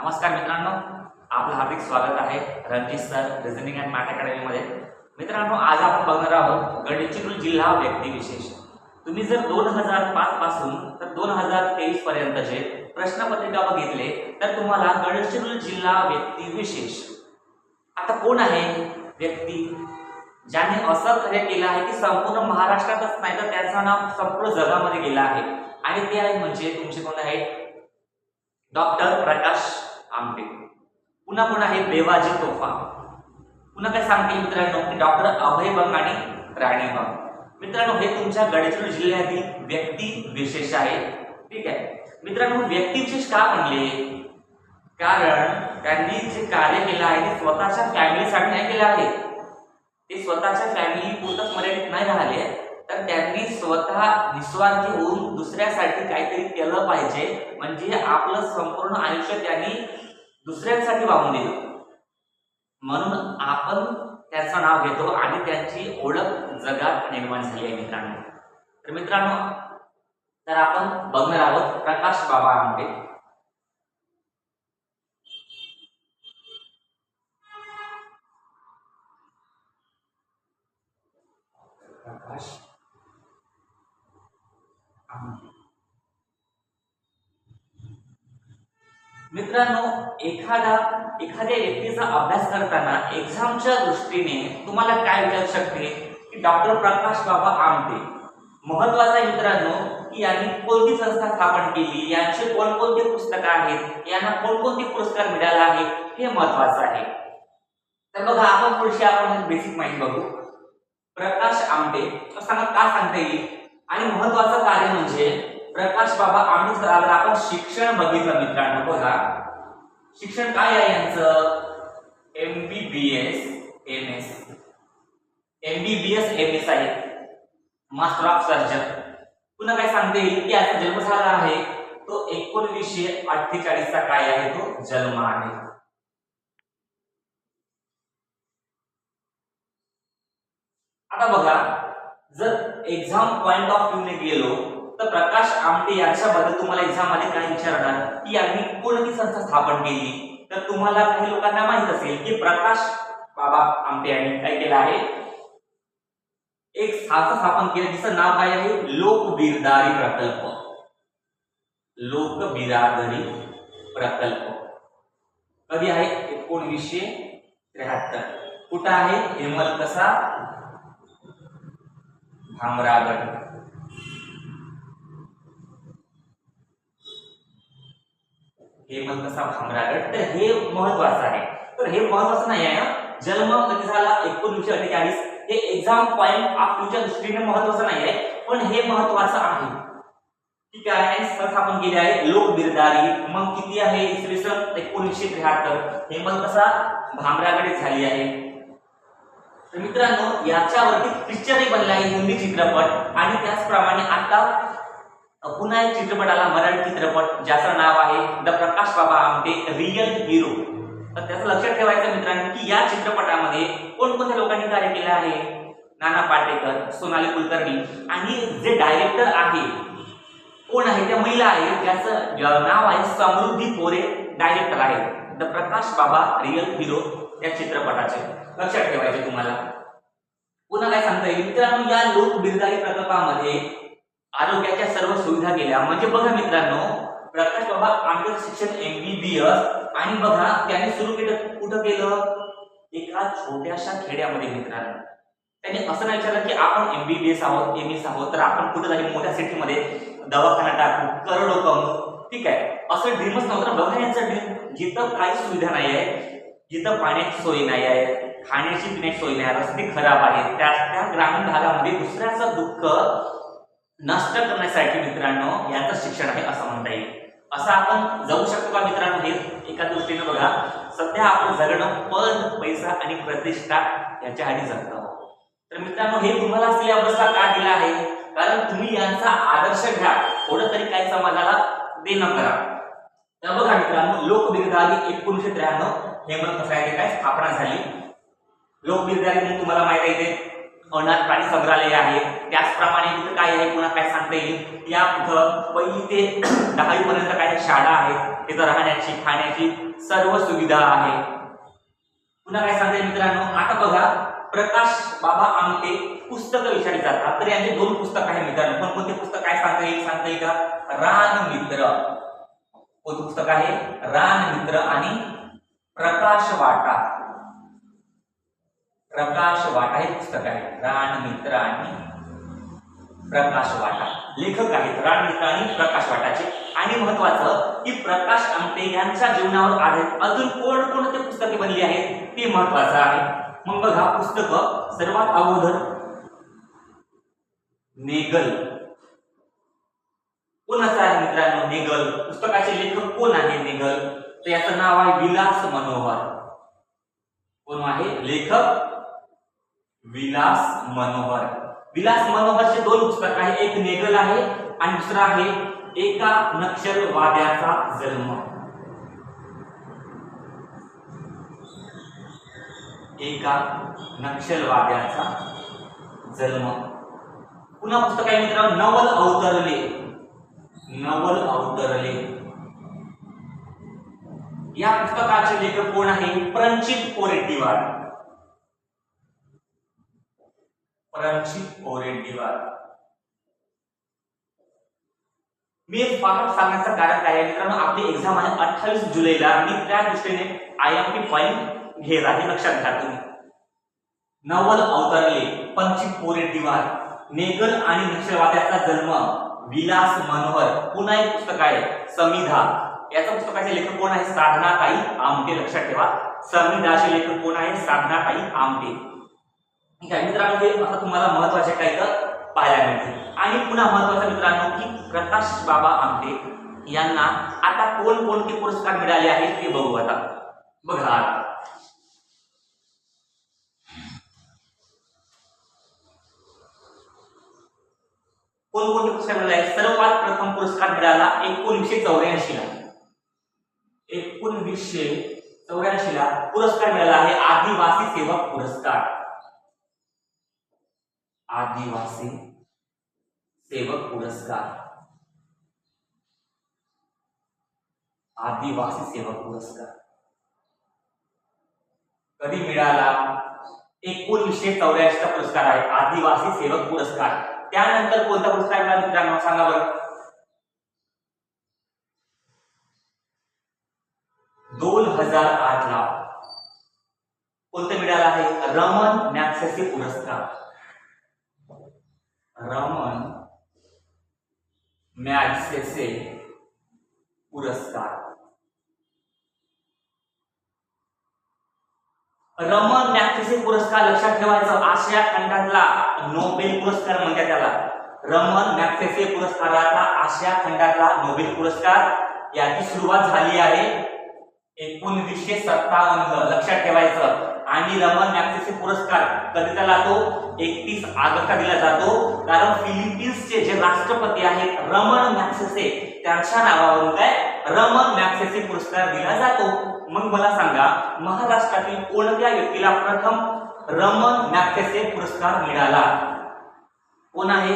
नमस्कार मित्रांनो आपलं हार्दिक स्वागत आहे Ranjit sir reasoning and math अकॅडमीमध्ये मित्रांनो आज आपण बघणार आहोत गडचिरोली जिल्हा व्यक्तिविशेष तुम्ही जर दोन हजार पाच पासून तर दोन हजार तेवीस पर्यंतचे प्रश्नपत्रिका बघितले तर तुम्हाला गडचिरोली जिल्हा व्यक्तिविशेष आता कोण आहे व्यक्ती? ज्याने असं कार्य केलं आहे की संपूर्ण महाराष्ट्रातच नाही तर त्याचं नाव संपूर्ण जगामध्ये गेलं आहे. आणि ते आहे म्हणजे तुमचे कोण आहेत? डॉक्टर प्रकाश आंबे. पुन्हा कोण आहे देवाजी तोफा. पुन्हा काय सांगते मित्रांनो? की डॉक्टर अभय बंग आणि राणी बंग. मित्रांनो हे तुमच्या गडचिरोली जिल्ह्यातील व्यक्ती विशेष आहे. ठीक आहे? मित्रांनो व्यक्ती विशेष का म्हणले कारण त्यांनी जे कार्य केलं आहे ते स्वतःच्या फॅमिलीसाठी नाही केलं आहे. ते स्वतःच्या फॅमिली पुरतच मर्यादित नाही राहिले. तर त्यांनी स्वतः निस्वार्थी होऊन दुसऱ्यासाठी काहीतरी केलं पाहिजे. म्हणजे आपलं संपूर्ण आयुष्य त्यांनी दुसऱ्यांसाठी वाहून दिलं. म्हणून आपण त्यांचं नाव घेतो आणि त्यांची ओळख जगात निर्माण झाली आहे मित्रांनो. तर मित्रांनो तर आपण बघणार आहोत प्रकाश बाबा आंबे. प्रकाश मित्रांनो एखादा एखाद्या व्यक्तीचा अभ्यास करताना एक्झामच्या दृष्टीने तुम्हाला काय विचारू शकते? की डॉक्टर प्रकाश बाबा आमटे. महत्त्वाचा मित्रांनो की यांनी कोणती संस्था स्थापन केली? यांचे कोणकोणती पुस्तकं आहेत? यांना कोणकोणते पुरस्कार मिळाला आहे हे महत्वाचं आहे. तर बघा आपण पुढची आपण बेसिक माहिती बघू. प्रकाश आमटे सांगा का सांगता? येईल आणि महत्वाचं कार्य म्हणजे प्रकाश बाबा आमटे सरांवर आपण शिक्षण बघितलं मित्रांनो बघा. शिक्षण काय आहे यांचं? M B B S M S M B B S M S आहे. मास्टर ऑफ सर्जन पुन्हा काय सांगते? येईल की याचा जन्म झाला आहे. तो एकोणवीसशे अठ्ठेचाळीसचा काय आहे? तो जन्म आहे. आता बघा. जर एक्झाम पॉइंट ऑफ व्ह्यूने गेलो तर प्रकाश आमटे यांच्याबद्दल तुम्हाला एक्झाममध्ये काय विचारणार? की यांनी कोणती संस्था स्थापन केली? तर तुम्हाला काही लोकांना माहीत असेल की प्रकाश बाबा आमटे यांनी काय केलं आहे? एक संस्था स्थापन केली जिचं नाव काय आहे? लोक बिरदारी प्रकल्प. लोक बिरादरी प्रकल्प. कधी आहे? एकोणवीसशे त्र्याहत्तर. कुठं आहे? हेमलकसा भामरागड कसा भामरागड तर हे महत्वाचं आहे. तर हे महत्वाचं नाही आहे ना जन्म कधी झाला? एकोणीसशे अठ्ठेचाळीस. हे एक्झाम पॉईंट ऑफ व्ह्यूच्या दृष्टीने महत्वाचं नाही आहे पण हे महत्वाचं आहे. ठीक आहे स्थापन केले आहे लोक बिरदारी. मग किती आहे? इसवी सन एकोणीसशे त्र्याहत्तर. हेमलकसा भामरागडे झाली आहे. तर मित्रांनो याच्यावरती पिक्चरही बनला आहे हिंदी चित्रपट. आणि त्याचप्रमाणे आता पुन्हा एक चित्रपट आला मराठी चित्रपट ज्याचं नाव आहे the Prakash Baba Amte real hero तर त्याचं लक्षात ठेवायचं मित्रांनो की या चित्रपटामध्ये कोणकोणत्या लोकांनी कार्य केलं आहे? नाना पाटेकर सोनाली कुलकर्णी आणि जे डायरेक्टर आहे कोण आहे? त्या महिला आहे ज्याचं नाव आहे समृद्धी पोरे डायरेक्टर आहे. द प्रकाश बाबा रिअल हिरो या चित्रपटाचे. लक्षात ठेवायचे तुम्हाला. पुन्हा काय सांगता येईल? मित्रांनो या लोकबिरदारी प्रकल्पामध्ये आरोग्याच्या सर्व सुविधा केल्या. म्हणजे बघा मित्रांनो प्रकाश बाबा आंबेडकर शिक्षण एमबीबीएस आणि बघा त्याने सुरू केलं कुठं केलं? एका छोट्याशा खेड्यामध्ये मित्रांनो. त्याने असं नाही विचारलं की आपण एमबीबीएस आहोत एम एस आहोत तर आपण कुठं झाली मोठ्या सिटीमध्ये दवाखाना टाकू करोडो कमू ठीक आहे. असं ड्रीमच नव्हतं बघा यांचं ड्रीम जिथं काही सुविधा नाही आहे जिथं पाण्याची सोय नाही आहे खाण्याची पिण्याची सोय नाही रस्ते खराब आहेत त्या त्या ग्रामीण भागामध्ये दुसऱ्याचं दुःख नष्ट करण्यासाठी मित्रांनो याचं शिक्षण आहे असं म्हणता येईल. असं आपण जाऊ शकतो का मित्रांनो? हे एका दृष्टीने बघा. सध्या आपण जगणं पद पैसा आणि प्रतिष्ठा याच्यासाठी जगत आहोत. तर मित्रांनो हे तुम्हाला सिलेबसला का दिला आहे? कारण तुम्ही यांचा आदर्श घ्या. थोडं तरी काही समाजाला देणं करा. तर बघा मित्रांनो लोकबिरदारी एकोणीसशे त्र्याण्णव हेमंत सोसायटी काय? स्थापना झाली. लोकबिरदारी म्हणून तुम्हाला माहिती आहे इथे अनाथ प्राणी संग्रहालय आहे. त्याचप्रमाणे इथं काय आहे? पुन्हा काय सांगता येईल? या इथं पहिली ते दहावी पर्यंत काय शाळा आहे. तिथं राहण्याची खाण्याची सर्व सुविधा आहे. पुन्हा काय सांगता येईल मित्रांनो? आता बघा प्रकाश बाबा आमटे पुस्तकं विचारली जातात. तर यांचे दोन पुस्तक आहे मित्रांनो. पण कोणते पुस्तक काय सांगता येईल? सांगता येईल का? रान मित्र. कोणतं पुस्तक आहे? रान मित्र आणि प्रकाश वाटा. प्रकाश वाटा हे पुस्तक आहे. राण मित्र आणि प्रकाश वाटा. लेखक आहेत राण मित्र आणि प्रकाश वाटाचे. आणि महत्वाचं की प्रकाश आमटे यांच्या जीवनावर आधारित अजून कोणकोणते पुस्तके बनली आहेत ते महत्वाचं आहे. मग बघा पुस्तक सर्वात अगोदर. नेगल. कोणाचं आहे मित्रांनो नेगल? पुस्तकाचे लेखक कोण आहे नेगल? तर याचं नाव आहे विलास मनोहर. कोण आहे? लेखक विलास मनोहर. विलास मनोहरचे दोन पुस्तक आहे. एक नेगल आहे आणि दुसरं आहे एका नक्षलवाद्याचा जन्म. एका नक्षलवाद्याचा जन्म. पुन्हा पुस्तक आहे मित्रांनो नवल अवतरले. नवल अवतरले. या पुस्तकाचे लेखक कोण आहे? प्रंचित कोरेट्टीवार. प्रंचित कोरेट्टीवार. मी एक फार सांगण्याचं कारण काय आहे? मित्रांनो आपली एक्झाम आहे अठ्ठावीस जुलैला. मी त्या दृष्टीने आय एम पी फाईल घेत आहे. लक्षात घ्या तुम्ही. नवल अवतरले पंचित कोरेट्टीवार. नेगल आणि नक्षलवाद्याचा जन्म विलास मनोहर. पुन्हा एक पुस्तक आहे समिधा. याचं पुस्तकाचे लेखक कोण आहे? साधनाताई आमटे लक्षात ठेवा. समिधाचे लेखक कोण आहे? साधनाताई आमटे. ठीक आहे मित्रांनो हे आता तुम्हाला महत्त्वाचे काय तर पाहायला मिळतील. आणि पुन्हा महत्वाचं मित्रांनो की प्रकाश बाबा आमटे यांना आता कोणकोणते पुरस्कार मिळाले आहेत ते बघू आता. बघा. कोणकोणते पुरस्कार मिळाले सर्वात प्रथम पुरस्कार मिळाला एकोणीसशे चौऱ्याऐंशी ला एकोणवीसशे चौऱ्याऐंशी ला पुरस्कार मिळाला आहे. आदिवासी सेवक पुरस्कार. आदिवासी सेवक पुरस्कार. आदिवासी सेवक पुरस्कार. कधी मिळाला? एकोणीसशे चौऱ्याऐंशी चा पुरस्कार आहे. आदिवासी सेवक पुरस्कार. त्यानंतर कोणता पुरस्कार मिळाला मित्रांनो? सांगा बरं. रमन मॅक्सेसे पुरस्कार. रमन मॅक्सेसे पुरस्कार. रमन मॅक्सेसे पुरस्कार लक्षात ठेवायचं आशिया खंडातला नोबेल पुरस्कार म्हणतात त्याला. रमन मॅक्सेसे पुरस्काराचा आशिया खंडातला नोबेल पुरस्कार याची सुरुवात झाली आहे एकोणवीसशे सत्तावन्न. लक्षात ठेवायचं आणि रमन मॅक्सेसे पुरस्कार कधी त्याला तो एकतीस ऑगस्टला दिला जातो. कारण फिलिपिन्सचे जे राष्ट्रपती आहेत रमन मॅक्सेसे त्यांच्या नावावरून काय? रमन मॅक्सेसे पुरस्कार दिला जातो. मग मला सांगा महाराष्ट्रातील कोणत्या व्यक्तीला प्रथम रमन मॅक्सेसे पुरस्कार मिळाला? कोण आहे?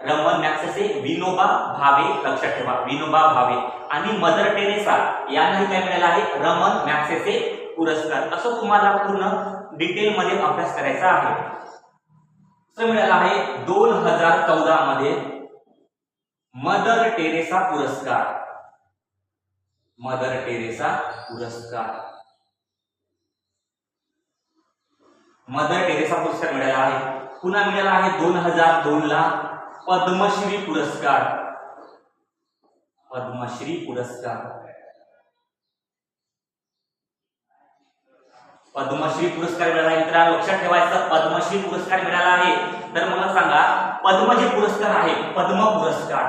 रमन मॅक्सेसे विनोबा भावे लक्षात ठेवा विनोबा भावे. आणि मदर टेरेसा यांनाही काय मिळालं आहे? रमन मॅक्सेसे पुरस्कार. असं तुम्हाला पूर्ण डिटेलमध्ये अभ्यास करायचा आहे. असं मिळालं आहे दोन हजार चौदा मध्ये मदर टेरेसा पुरस्कार. मदर टेरेसा पुरस्कार. मदर टेरेसा पुरस्कार मिळाला आहे. पुन्हा मिळाला आहे दोन हजार दोन ला पद्मश्री पुरस्कार. पद्मश्री पुरस्कार. पद्मश्री पुरस्कार मिळाला. आहे मित्रांनो लक्षात ठेवायचं पद्मश्री पुरस्कार मिळाला आहे. तर मला सांगा पद्म जे पुरस्कार आहे पद्म पुरस्कार.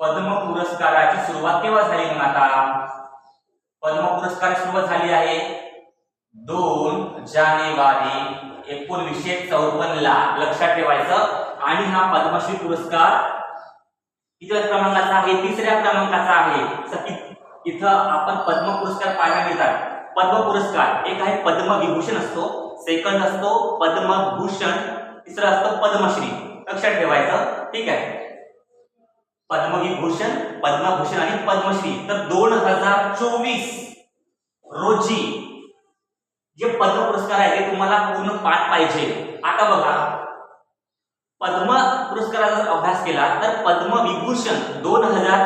पद्म पुरस्काराची सुरुवात केव्हा झाली मग आता? पद्म पुरस्कार सुरुवात झाली आहे दोन जानेवारी एकोणीसशे चौपन्न ला लक्षात ठेवायचं. आणि हा पद्मश्री पुरस्कार कितव्या क्रमांकाचा आहे? तिसऱ्या क्रमांकाचा आहे. इथं आपण पद्म पुरस्कार पाहायला मिळतात. पद्म पुरस्कार एक आहे पद्मविभूषण असतो सेकंड असतो पद्मभूषण तिसरा असतो पद्मश्री. लक्षात ठेवायचं ठीक आहे? पद्मविभूषण पद्मभूषण आणि पद्मश्री. तर दोन हजार चोवीस रोजी जे पद्म पुरस्कार आहे ते तुम्हाला पूर्ण पाठ पाहिजे. आता बघा पद्म पुरस्काराचा जर अभ्यास केला तर पद्मविभूषण दोन हजार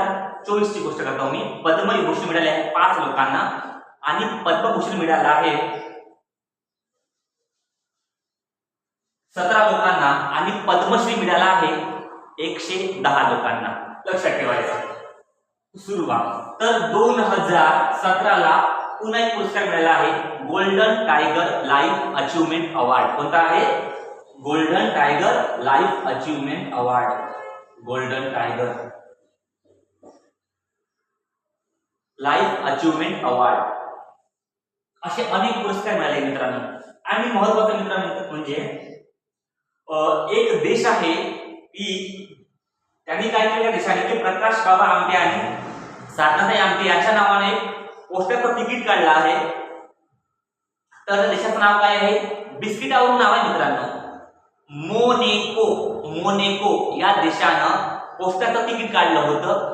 चोवीस ची गोष्ट करतो मी. पद्मविभूषण मिळाले आहे पाच लोकांना. आणि पद्मभूषण मिळाला आहे. सतरा लोकांना आणि पद्मश्री मिळाला आहे एकशे दहा लोकांना. लक्षात ठेवायचं. सुरुवात तर दोन हजार सतराला पुन्हा एक पुरस्कार मिळाला आहे. Golden tiger life achievement award. कोणता आहे? Golden tiger life achievement award. Golden tiger life achievement award. असे अनेक पुरस्कार मिळाले मित्रांनो. आणि महत्वाचं मित्रांनो म्हणजे एक देश आहे की त्यांनी काय केलं? देशाने की प्रकाश बाबा आमटे आणि साधनाताई आमटे यांच्या नावाने पोस्टाचं तिकीट काढलं आहे. तर देशाचं नाव काय आहे? बिस्किटावरून नाव आहे मित्रांनो. मोनेको मोनेको या देशानं पोस्टाचं तिकीट काढलं होतं.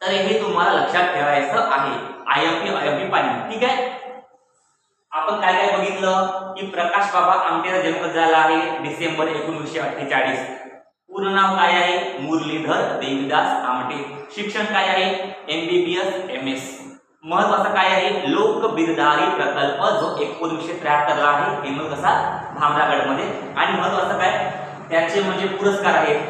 तर हे तुम्हाला लक्षात ठेवायचं आहे. I M P I M P पाणी. ठीक आहे? आपण काय काय बघितलं? की प्रकाश बाबा आमटेचा जन्म झाला आहे डिसेंबर एकोणीसशे अठ्ठेचाळीस. पूर्ण नाव काय आहे? मुरलीधर देवीदास आमटे. शिक्षण काय आहे? एमबीबीएस एम एस महत्वाचं काय आहे? लोक बिरदारी प्रकल्प जो एकोणीसशे त्र्याहत्तरला आहे हेमल कसा भामरागडमध्ये. आणि महत्वाचं काय? त्याचे म्हणजे पुरस्कार आहेत.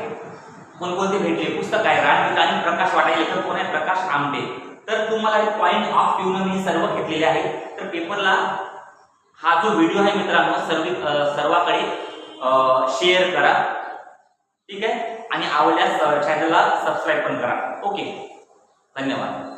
कोणकोणते भेटले? पुस्तक आहे राजपिता आणि प्रकाश वाटा लेखक कोण आहे? प्रकाश आमटे. तर तुम्हाला पॉईंट ऑफ व्ह्यू मी सर्व घेतलेले आहे. तर पेपरला हा जो व्हिडिओ आहे मित्रांनो सर्व सर्वाकडे शेअर करा. ठीक आहे? आणि आवडल्यास चॅनलला सबस्क्राईब पण करा. ओके धन्यवाद.